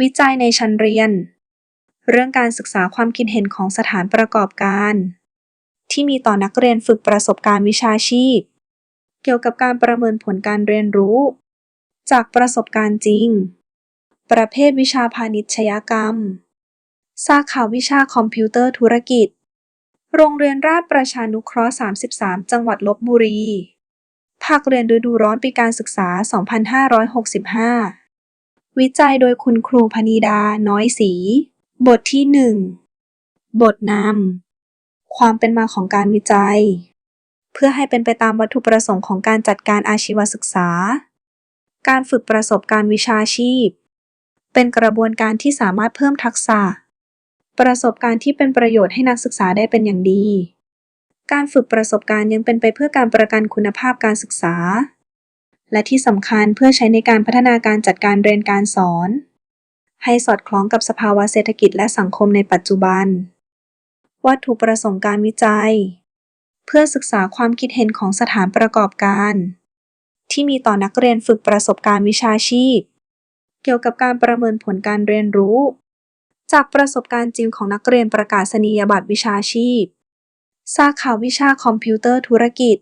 วิจัยในชั้นเรียน เรื่องการศึกษาความคิดเห็นของสถานประกอบการ ที่มีต่อนักเรียนฝึกประสบการณ์วิชาชีพ เกี่ยวกับการประเมินผลการเรียนรู้ จากประสบการณ์จริง ประเภทวิชาพาณิชยกรรม สาขาวิชาคอมพิวเตอร์ธุรกิจ โรงเรียนราชประชานุเคราะห์ 33 จังหวัดลบบุรีภาคเรียนฤดูร้อนปีการศึกษา 2565 วิจัยโดยคุณครูพนิดา น้อยศรี บทที่ 1 บทนำ ความเป็นมาของการวิจัย เพื่อให้เป็นไปตามวัตถุประสงค์ของการจัดการอาชีวศึกษา การฝึกประสบการณ์วิชาชีพ เป็นกระบวนการที่สามารถเพิ่มทักษะ ประสบการณ์ที่เป็นประโยชน์ให้นักศึกษาได้เป็นอย่างดี การฝึกประสบการณ์ยังเป็นไปเพื่อการประกันคุณภาพการศึกษา และที่สำคัญเพื่อใช้ในการพัฒนาการจัดการเรียนการสอน ให้สอดคล้องกับสภาวะเศรษฐกิจและสังคมในปัจจุบัน วัตถุประสงค์การวิจัย เพื่อศึกษาความคิดเห็นของสถานประกอบการ ที่มีต่อนักเรียนฝึกประสบการณ์วิชาชีพ เกี่ยวกับการประเมินผลการเรียนรู้ จากประสบการณ์จริงของนักเรียนประกาศนียบัตรวิชาชีพ สาขาวิชาคอมพิวเตอร์ธุรกิจ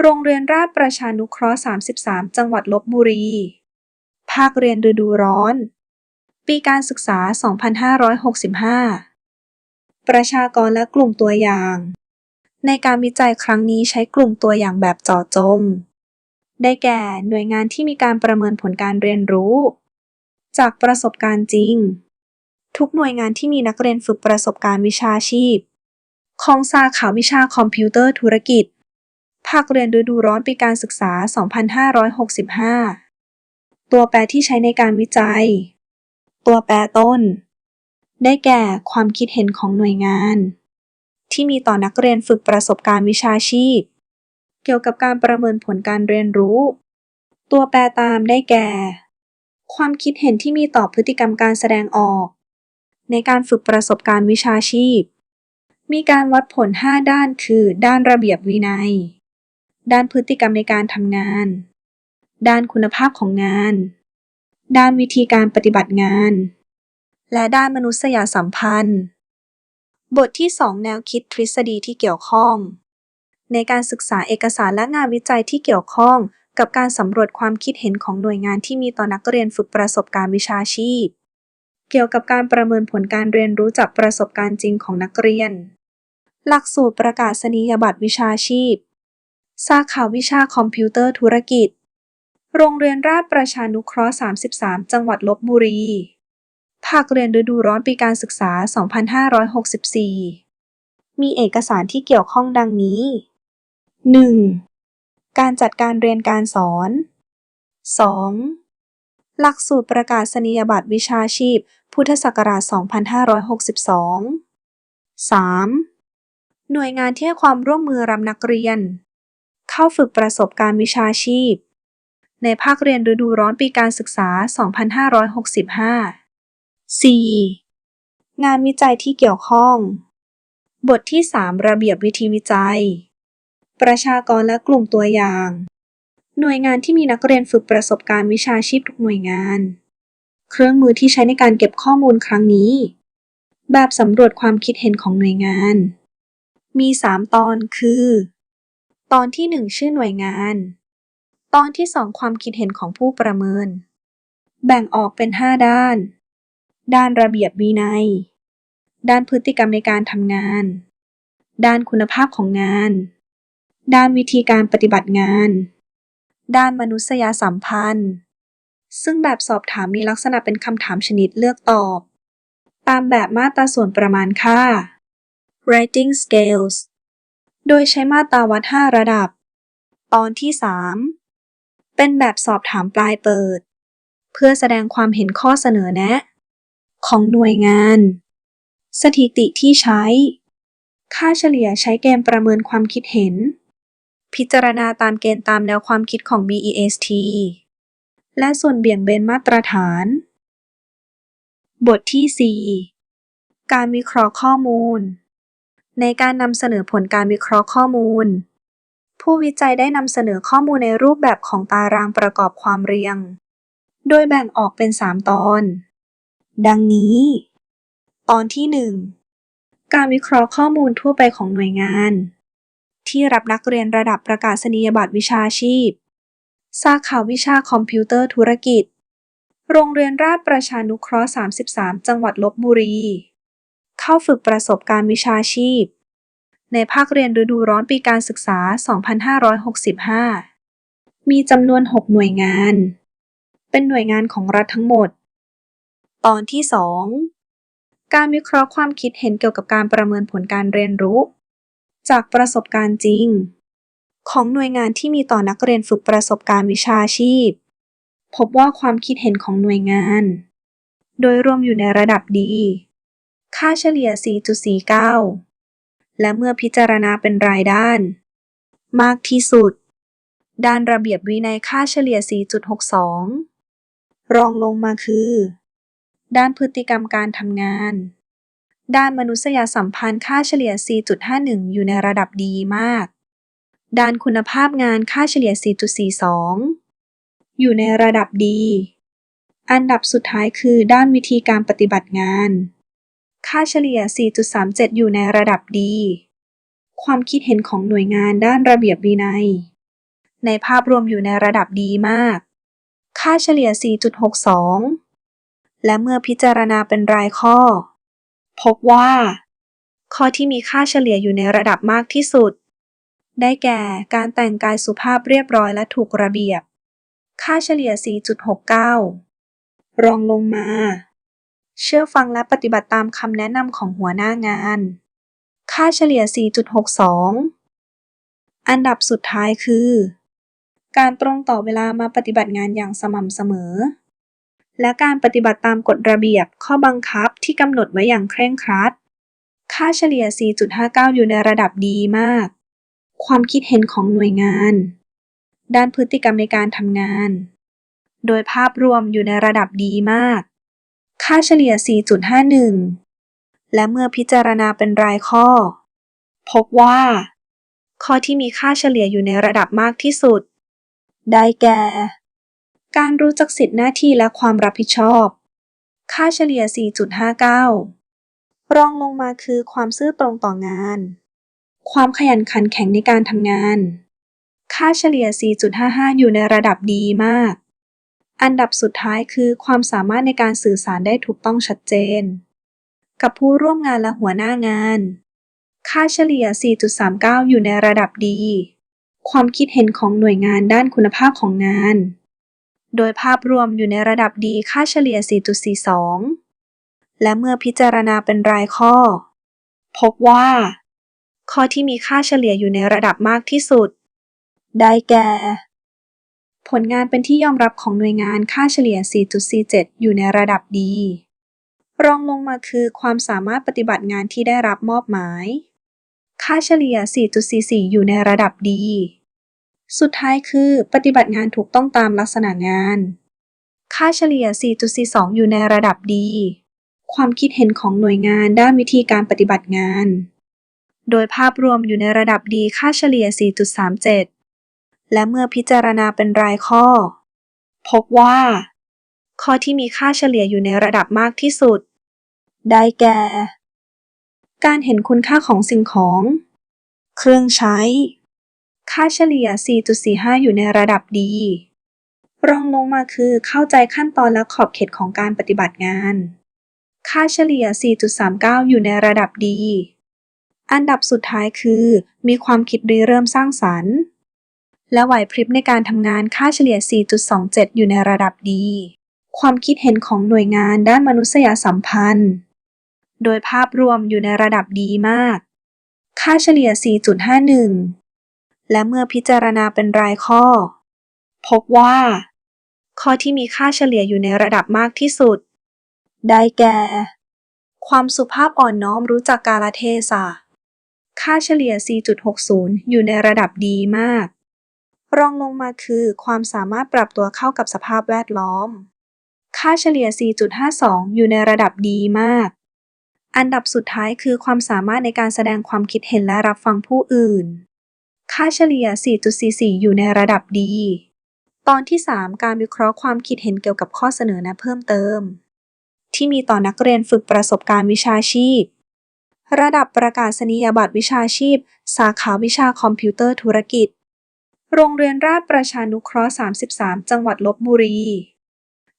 โรงเรียนราชประชานุเคราะห์ 33 จังหวัดลบบุรี ภาคเรียนฤดูร้อน ปีการศึกษา 2565 ประชากรและกลุ่มตัวอย่าง ในการวิจัยครั้งนี้ใช้กลุ่มตัวอย่างแบบเจาะจง ได้แก่หน่วยงานที่มีการประเมินผลการเรียนรู้ จากประสบการณ์จริง ทุกหน่วยงานที่มีนักเรียนฝึกประสบการณ์วิชาชีพ ของสาขาวิชาคอมพิวเตอร์ธุรกิจ ภาคเรียนฤดูร้อนปีการศึกษา 2565 ตัวแปรที่ใช้ในการวิจัย ตัวแปรต้น ได้แก่ความคิดเห็นของหน่วยงาน ที่มีต่อนักเรียนฝึกประสบการณ์วิชาชีพ เกี่ยวกับการประเมินผลการเรียนรู้ ตัวแปรตามได้แก่ ความคิดเห็นที่มีต่อพฤติกรรมการแสดงออก ในการฝึกประสบการณ์วิชาชีพมีการวัดผล 5 ด้านคือ ด้านระเบียบวินัย ด้านพฤติกรรมในการทำงาน ด้านคุณภาพของงาน ด้านวิธีการปฏิบัติงาน และด้านมนุษยสัมพันธ์ บทที่ 2 แนวคิดทฤษฎีที่เกี่ยวข้อง ในการศึกษาเอกสารและงานวิจัยที่เกี่ยวข้องกับการสำรวจความคิดเห็นของหน่วยงานที่มีต่อนักเรียนฝึกประสบการณ์วิชาชีพ เกี่ยวกับการประเมินผลการเรียนรู้จากประสบการณ์จริงของนักเรียน หลักสูตรประกาศนียบัตรวิชาชีพ สาขาวิชาคอมพิวเตอร์ธุรกิจ โรงเรียนราชประชานุเคราะห์ 33 จังหวัดลบบุรี ภาคเรียนฤดูร้อนปีการศึกษา 2564 มีเอกสารที่เกี่ยวข้องดังนี้ 1. การจัดการเรียนการสอน 2. หลักสูตรประกาศนียบัตรวิชาชีพ พุทธศักราช 2562 3. หน่วยงานที่ให้ความร่วมมือรับนักเรียน เข้าฝึกประสบการณ์วิชาชีพ ในภาคเรียนฤดูร้อนปีการศึกษา 2565 4. งานวิจัยที่เกี่ยวข้อง บทที่ 3 ระเบียบวิธีวิจัย ประชากรและกลุ่มตัวอย่าง หน่วยงานที่มีนักเรียนฝึกประสบการณ์วิชาชีพทุกหน่วยงาน เครื่องมือที่ใช้ในการเก็บข้อมูลครั้งนี้ แบบสำรวจความคิดเห็นของหน่วยงานมี 3 ตอนคือ ตอนที่ 1 ชื่อหน่วยงาน ตอนที่ 2 ความคิดเห็นของผู้ประเมิน แบ่งออกเป็น 5 ด้าน ด้านระเบียบวินัย ด้านพฤติกรรมในการทำงาน ด้านคุณภาพของงาน ด้านวิธีการปฏิบัติงาน ด้านมนุษยสัมพันธ์ ซึ่งแบบสอบถามมีลักษณะเป็นคำถามชนิดเลือกตอบ ตามแบบมาตราส่วนประมาณค่า Writing Scales โดยใช้มาตราวัด 5 ระดับ ตอนที่ 3 เป็นแบบสอบถามปลายเปิด เพื่อแสดงความเห็นข้อเสนอแนะ ของหน่วยงาน สถิติที่ใช้ ค่าเฉลี่ยใช้เกณฑ์ประเมินความคิดเห็น พิจารณาตามเกณฑ์ตามแนวความคิดของ BEST และส่วนเบี่ยงเบนมาตรฐาน บทที่ 4 การวิเคราะห์ข้อมูล ในการนำเสนอผลการวิเคราะห์ข้อมูล ผู้วิจัยได้นำเสนอข้อมูลในรูปแบบของตารางประกอบความเรียง โดยแบ่งออกเป็น 3 ตอน ดังนี้ ตอนที่หนึ่งการวิเคราะห์ข้อมูลทั่วไปของหน่วยงาน ที่รับนักเรียนระดับประกาศนียบัตรวิชาชีพ สาขาวิชาคอมพิวเตอร์ธุรกิจ โรงเรียนราชประชานุเคราะห์ 33 จังหวัดลบบุรี เข้าฝึกประสบการณ์วิชาชีพ ในภาคเรียนฤดูร้อนปีการศึกษา 2565 มีจำนวน 6 หน่วยงาน เป็นหน่วยงานของรัฐทั้งหมด ตอนที่ 2 การวิเคราะห์ความคิดเห็นเกี่ยวกับการประเมินผลการเรียนรู้ จากประสบการณ์จริง ของหน่วยงานที่มีต่อนักเรียนฝึกประสบการณ์วิชาชีพ พบว่าความคิดเห็นของหน่วยงานโดยรวมอยู่ในระดับดี ค่าเฉลี่ย 4.49 และเมื่อพิจารณาเป็นรายด้าน มากที่สุด ด้านระเบียบวินัยค่าเฉลี่ย 4.62 รองลงมาคือ ด้านพฤติกรรมการทำงาน ด้านมนุษยสัมพันธ์ค่าเฉลี่ย 4.51 อยู่ในระดับดีมาก ด้านคุณภาพงานค่าเฉลี่ย 4.42 อยู่ในระดับดีอันดับสุดท้ายคือด้านวิธีการปฏิบัติงาน ค่าเฉลี่ย 4.37 อยู่ในระดับดี ความคิดเห็นของหน่วยงานด้านระเบียบวินัย ในภาพรวมอยู่ในระดับดีมาก ค่าเฉลี่ย 4.62 และเมื่อพิจารณาเป็นรายข้อ พบว่า ข้อที่มีค่าเฉลี่ยอยู่ในระดับมากที่สุด ได้แก่การแต่งกายสุภาพเรียบร้อยและถูกระเบียบ ค่าเฉลี่ย 4.69 รองลงมา เชื่อฟังและปฏิบัติตามคำแนะนำของหัวหน้างาน ค่าเฉลี่ย 4.62 อันดับสุดท้ายคือ การตรงต่อเวลามาปฏิบัติงานอย่างสม่ำเสมอ และการปฏิบัติตามกฎระเบียบข้อบังคับที่กำหนดไว้อย่างเคร่งครัด ค่าเฉลี่ย 4.59 อยู่ในระดับดีมาก ความคิดเห็นของหน่วยงาน ด้านพฤติกรรมในการทำงาน โดยภาพรวมอยู่ในระดับดีมาก ค่าเฉลี่ย 4.51 และเมื่อพิจารณาเป็นรายข้อ พบว่า ข้อที่มีค่าเฉลี่ยอยู่ในระดับมากที่สุด ได้แก่ การรู้จักสิทธิหน้าที่และความรับผิดชอบ ค่าเฉลี่ย 4.59 รองลงมาคือความซื่อตรงต่องาน ความขยันขันแข็งในการทำงาน ค่าเฉลี่ย 4.55 อยู่ในระดับดีมาก อันดับสุดท้ายคือความสามารถในการสื่อสารได้ถูกต้องชัดเจน กับผู้ร่วมงานและหัวหน้างาน ค่าเฉลี่ย 4.39 อยู่ในระดับดี ความคิดเห็นของหน่วยงานด้านคุณภาพของงาน โดยภาพรวมอยู่ในระดับดีค่าเฉลี่ย 4.42 และเมื่อพิจารณาเป็นรายข้อ พบว่า ข้อที่มีค่าเฉลี่ยอยู่ในระดับมากที่สุด ได้แก่ ผลงานเป็นที่ยอมรับของหน่วยงานค่าเฉลี่ย 4.47 อยู่ในระดับดี รองลงมาคือความสามารถปฏิบัติงานที่ได้รับมอบหมาย ค่าเฉลี่ย 4.44 อยู่ในระดับดี สุดท้ายคือปฏิบัติงานถูกต้องตามลักษณะงาน ค่าเฉลี่ย 4.42 อยู่ในระดับดี ความคิดเห็นของหน่วยงานด้านวิธีการปฏิบัติงาน โดยภาพรวมอยู่ในระดับดีค่าเฉลี่ย 4.37 และเมื่อพิจารณาเป็นรายข้อ พบว่า ข้อที่มีค่าเฉลี่ยอยู่ในระดับมากที่สุด ได้แก่ การเห็นคุณค่าของสิ่งของ เครื่องใช้ ค่าเฉลี่ย 4.45 อยู่ในระดับดี รองลงมาคือเข้าใจขั้นตอนและขอบเขตของการปฏิบัติงาน ค่าเฉลี่ย 4.39 อยู่ในระดับดี อันดับสุดท้ายคือ มีความคิดริเริ่มสร้างสรรค์ และไหวพริบในการทำงานค่าเฉลี่ย 4.27 อยู่ในระดับดี ความคิดเห็นของหน่วยงานด้านมนุษยสัมพันธ์ โดยภาพรวมอยู่ในระดับดีมาก ค่าเฉลี่ย 4.51 และเมื่อพิจารณาเป็นรายข้อ พบว่า ข้อที่มีค่าเฉลี่ยอยู่ในระดับมากที่สุด ได้แก่ ความสุภาพอ่อนน้อมรู้จักกาลเทศะค่าเฉลี่ย 4.60 อยู่ในระดับดีมาก รองลงมาคือความสามารถปรับตัวเข้ากับสภาพแวดล้อม ค่าเฉลี่ย 4.52 อยู่ในระดับดีมาก อันดับสุดท้ายคือความสามารถในการแสดงความคิดเห็นและรับฟังผู้อื่น ค่าเฉลี่ย 4.44 อยู่ในระดับดี ตอนที่ 3 การวิเคราะห์ความคิดเห็นเกี่ยวกับข้อเสนอแนะเพิ่มเติม ที่มีต่อนักเรียนฝึกประสบการณ์วิชาชีพระดับประกาศนียบัตรวิชาชีพ สาขาวิชาคอมพิวเตอร์ธุรกิจ โรงเรียนราชประชานุเคราะห์ 33 จังหวัดลบบุรี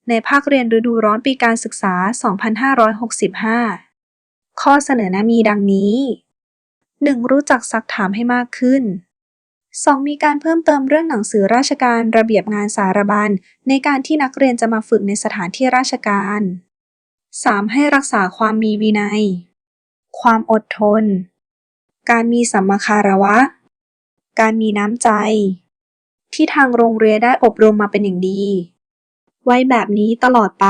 ในภาคเรียนฤดูร้อนปีการศึกษา 2565 ข้อเสนอแนะมีดังนี้ 1. รู้จักซักถามให้มากขึ้น 2. มีการเพิ่มเติมเรื่องหนังสือราชการระเบียบงานสารบัญในการที่นักเรียนจะมาฝึกในสถานที่ราชการ 3. ให้รักษาความมีวินัย ความอดทน การมีสัมมาคารวะ การมีน้ำใจ ที่ทางโรงเรียนได้อบรมมาเป็นอย่างดี ไว้แบบนี้ตลอดไป